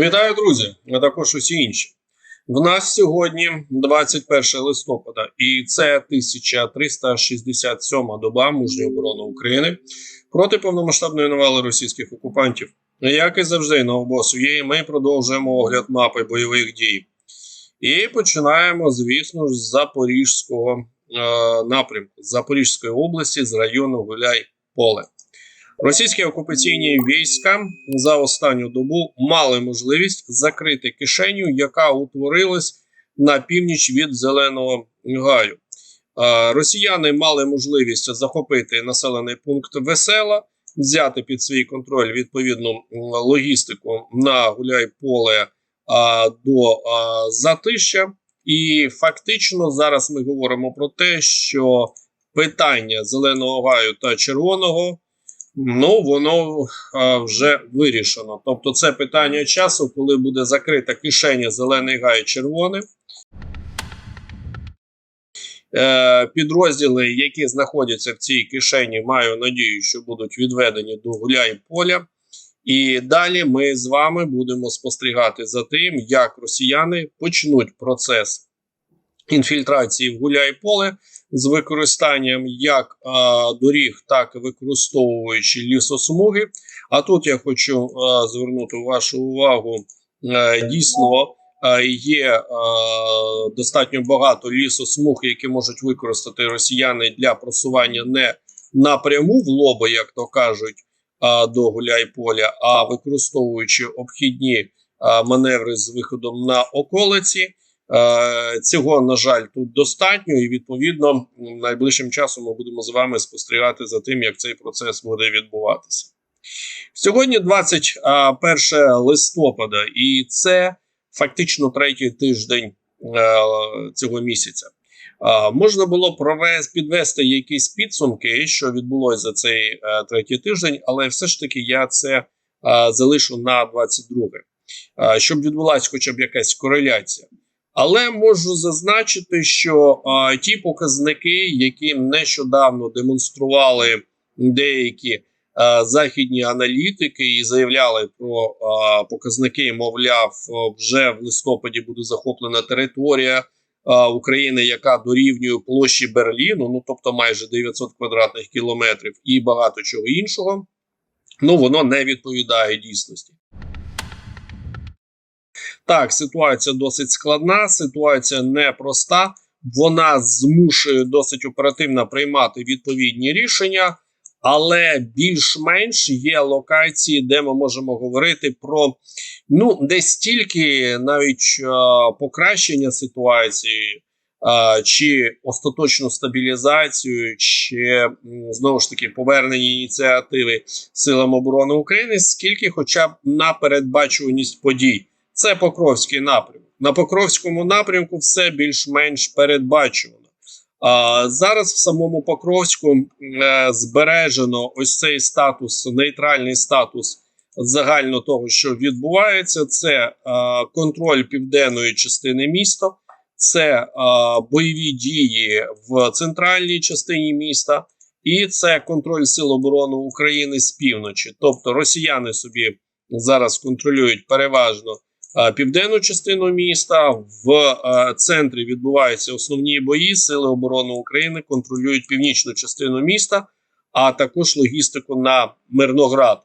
Вітаю, друзі, а також усі інші. В нас сьогодні 21 листопада, і це 1367 доба мужньої оборони України проти повномасштабної навали російських окупантів. Як і завжди, на обосу є, ми продовжуємо огляд мапи бойових дій. І починаємо, звісно ж, з Запорізького е, напрямку, з Запорізької області, з району Гуляй-Поле. Російські окупаційні війська за останню добу мали можливість закрити кишеню, яка утворилась на північ від Зеленого Гаю. Росіяни мали можливість захопити населений пункт Весела, взяти під свій контроль відповідну логістику на Гуляй-Поле до Затища. І фактично зараз ми говоримо про те, що питання Зеленого Гаю та Червоного. Ну, воно а, вже вирішено. Тобто, це питання часу, коли буде закрита кишеня зелений гай червоний. Е, підрозділи, які знаходяться в цій кишені, маю надію, що будуть відведені до гуляй поля. І далі ми з вами будемо спостерігати за тим, як росіяни почнуть процес інфільтрації в гуляй-поле з використанням як а, доріг, так і використовуючи лісосмуги. А тут я хочу а, звернути вашу увагу. А, дійсно а, є а, достатньо багато лісосмуг, які можуть використати росіяни для просування не напряму в лоби, як то кажуть, а, до гуляй-поля, а використовуючи обхідні маневри з виходом на околиці. Е, Цього, на жаль, тут достатньо, і відповідно найближчим часом ми будемо з вами спостерігати за тим, як цей процес буде відбуватися. Сьогодні 21 листопада, і це фактично третій тиждень е, цього місяця. Е, Можна було провести підвести якісь підсумки, що відбулося за цей третій тиждень, але все ж таки я це залишу на 22, е, щоб відбулася хоча б якась кореляція. Але можу зазначити, що а, ті показники, які нещодавно демонстрували деякі а, західні аналітики і заявляли про а, показники, мовляв, вже в листопаді буде захоплена територія а, України, яка дорівнює площі Берліну, ну тобто майже 900 квадратних кілометрів, і багато чого іншого. Ну воно не відповідає дійсності. Так, ситуація досить складна, ситуація непроста. Вона змушує досить оперативно приймати відповідні рішення, але більш-менш є локації, де ми можемо говорити про ну не стільки навіть е, покращення ситуації, е, чи остаточну стабілізацію, чи знову ж таки повернення ініціативи силам оборони України, скільки, хоча б на передбачуваність подій. Це Покровський напрямок. На Покровському напрямку все більш-менш передбачувано. А зараз в самому Покровську е, збережено ось цей статус, нейтральний статус загально того, що відбувається. Це е, контроль південної частини міста, це е, бойові дії в центральній частині міста, і це контроль Сил оборони України з півночі. Тобто росіяни собі зараз контролюють переважно південну частину міста. В е, центрі відбуваються основні бої. Сили оборони України контролюють північну частину міста, а також логістику на Мирноград.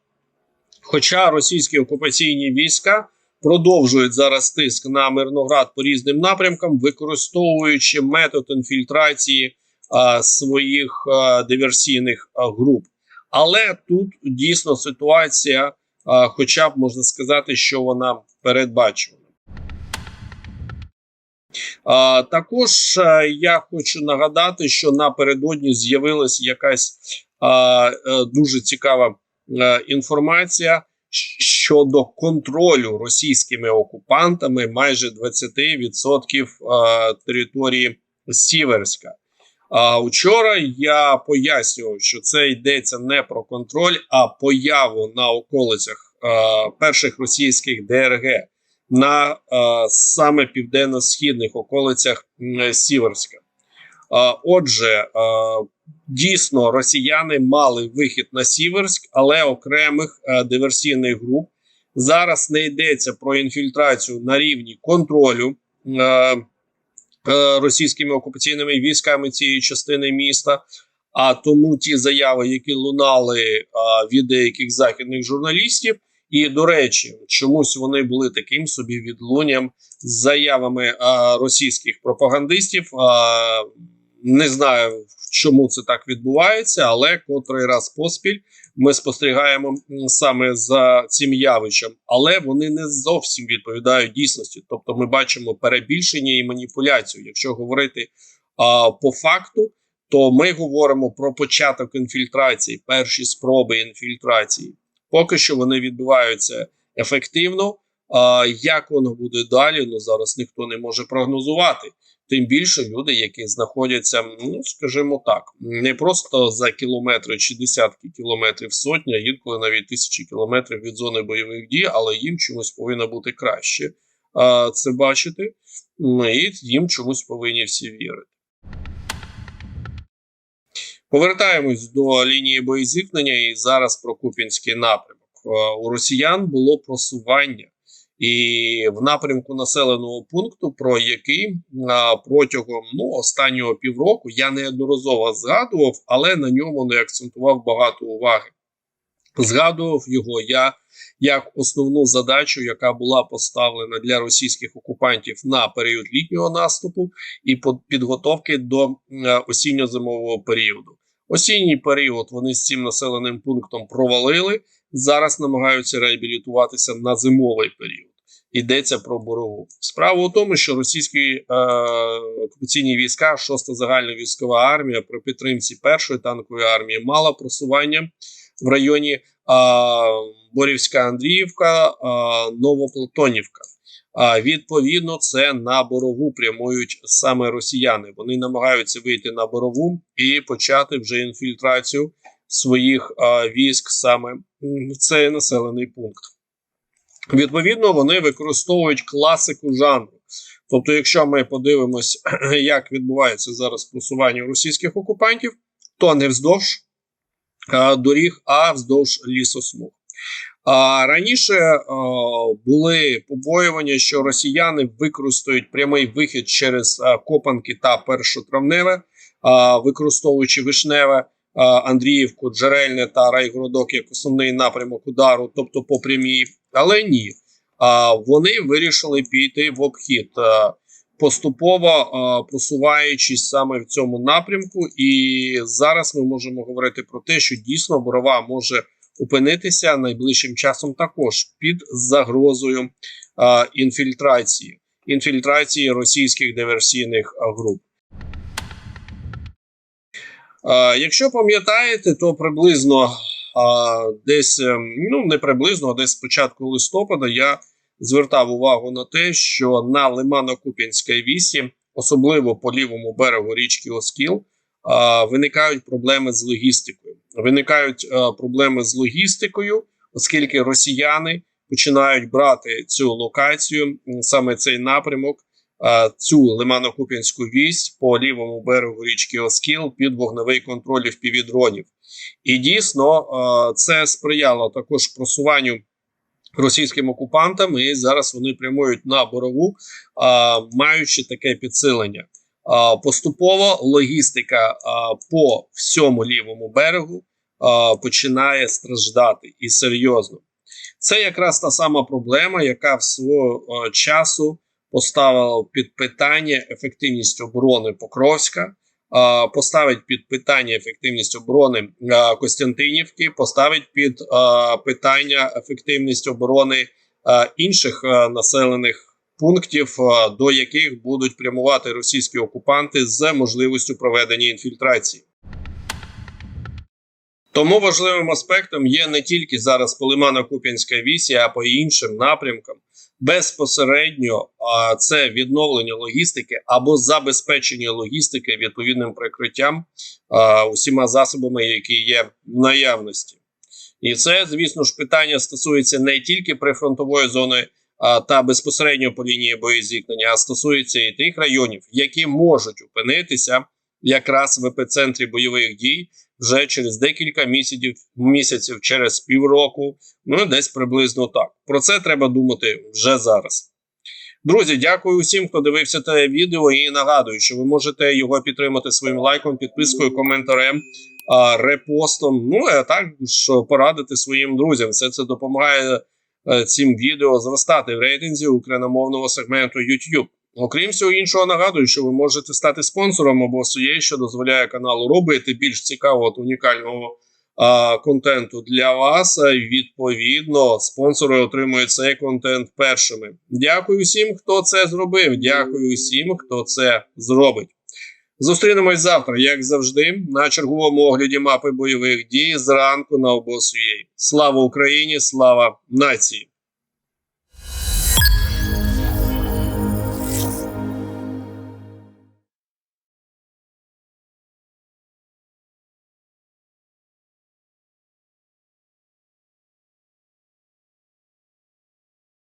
Хоча російські окупаційні війська продовжують зараз тиск на Мирноград по різним напрямкам, використовуючи метод інфільтрації а, своїх а, диверсійних а, груп. Але тут дійсно ситуація, а, хоча б можна сказати, що вона передбачувана. А, також я хочу нагадати, що напередодні з'явилась якась е, дуже цікава е, інформація щодо контролю російськими окупантами майже 20% е, території Сіверська. А вчора я пояснював, що це йдеться не про контроль, а появу на околицях е, перших російських ДРГ на е, саме південно-східних околицях Сіверська. Е, отже, е, дійсно росіяни мали вихід на Сіверськ, але окремих е, диверсійних груп Зараз не йдеться про інфільтрацію на рівні контролю е, е, російськими окупаційними військами цієї частини міста. А тому ті заяви, які лунали е, від деяких західних журналістів, і до речі, чомусь вони були таким собі відлунням з заявами е, російських пропагандистів. Е, не знаю, чому це так відбувається, але котрий раз поспіль ми спостерігаємо саме за цим явищем, але вони не зовсім відповідають дійсності. Тобто, ми бачимо перебільшення і маніпуляцію. Якщо говорити а, по факту, то ми говоримо про початок інфільтрації, перші спроби інфільтрації. Поки що вони відбуваються ефективно. А як воно буде далі? Ну зараз ніхто не може прогнозувати. Тим більше люди, які знаходяться, ну скажімо так, не просто за кілометри чи десятки кілометрів сотня, інколи навіть тисячі кілометрів від зони бойових дій, але їм чомусь повинно бути краще це бачити. Ну, і їм чомусь повинні всі вірити. Повертаємось до лінії боєзіткнення і зараз про Купінський напрямок. Е, У росіян було просування і в напрямку населеного пункту, про який протягом ну, останнього півроку я неодноразово згадував, але на ньому не акцентував багато уваги. Згадував його я як основну задачу, яка була поставлена для російських окупантів на період літнього наступу і підготовки до е, осінньо-зимового періоду. Осінній період вони з цим населеним пунктом провалили. Зараз намагаються реабілітуватися на зимовий період. Йдеться про борову. Справа у тому, що російські е, окупаційні війська, 6-та загальна військова армія при підтримці першої танкової армії мала просування в районі е, Борівська Андріївка, е, Новоплатонівка. Відповідно, це на борову прямують саме росіяни. Вони намагаються вийти на борову і почати вже інфільтрацію своїх військ саме в цей населений пункт. Відповідно, вони використовують класику жанру. Тобто, якщо ми подивимось, як відбувається зараз просування російських окупантів, то не вздовж доріг, а вздовж лісосмуг. А раніше а, були побоювання, що росіяни використають прямий вихід через а, Копанки та Першотравневе, а, використовуючи вишневе. а, Андріївку, Джерельне та Райгородок як основний напрямок удару, тобто по прямій, але ні. А вони вирішили піти в обхід, а, поступово а, просуваючись саме в цьому напрямку. І зараз ми можемо говорити про те, що дійсно борова може опинитися найближчим часом також під загрозою а, інфільтрації, інфільтрації російських диверсійних груп. А, якщо пам'ятаєте, то приблизно а, десь ем, ну не приблизно, а десь з початку листопада я звертав увагу на те, що на Лимано-Куп'янській вісі, особливо по лівому берегу річки Оскіл, виникають проблеми з логістикою. Виникають проблеми з логістикою, оскільки росіяни починають брати цю локацію, саме цей напрямок, цю Лимано-Куп'янську вісь по лівому берегу річки Оскіл під вогневий контроль впівдронів. І дійсно це сприяло також просуванню російським окупантам, і зараз вони прямують на борову, а, маючи таке підсилення. Поступово логістика по всьому лівому берегу починає страждати і серйозно. Це якраз та сама проблема, яка в свого часу поставила під питання ефективність оборони Покровська, поставить під питання ефективність оборони Костянтинівки, поставить під питання ефективність оборони інших населених пунктів, до яких будуть прямувати російські окупанти з можливістю проведення інфільтрації. Тому важливим аспектом є не тільки зараз Полимано-Куп'янська вісі, а по іншим напрямкам. Безпосередньо а, це відновлення логістики або забезпечення логістики відповідним прикриттям а, усіма засобами, які є в наявності. І це, звісно ж, питання стосується не тільки прифронтової зони та безпосередньо по лінії боєзіткнення, а стосується і тих районів, які можуть опинитися якраз в епіцентрі бойових дій вже через декілька місяців, місяців через півроку, ну десь приблизно так. Про це треба думати вже зараз. Друзі, дякую усім, хто дивився те відео, і нагадую, що ви можете його підтримати своїм лайком, підпискою, коментарем, репостом. Ну а також порадити своїм друзям. Все це допомагає цим відео зростати в рейтинзі україномовного сегменту YouTube. Окрім всього іншого, нагадую, що ви можете стати спонсором або своєї, що дозволяє каналу робити більш цікавого та унікального а, контенту для вас. Відповідно, спонсори отримують цей контент першими. Дякую всім, хто це зробив. Дякую всім, хто це зробить. Зустрінемось завтра, як завжди, на черговому огляді мапи бойових дій зранку на обосвій. Слава Україні! Слава нації!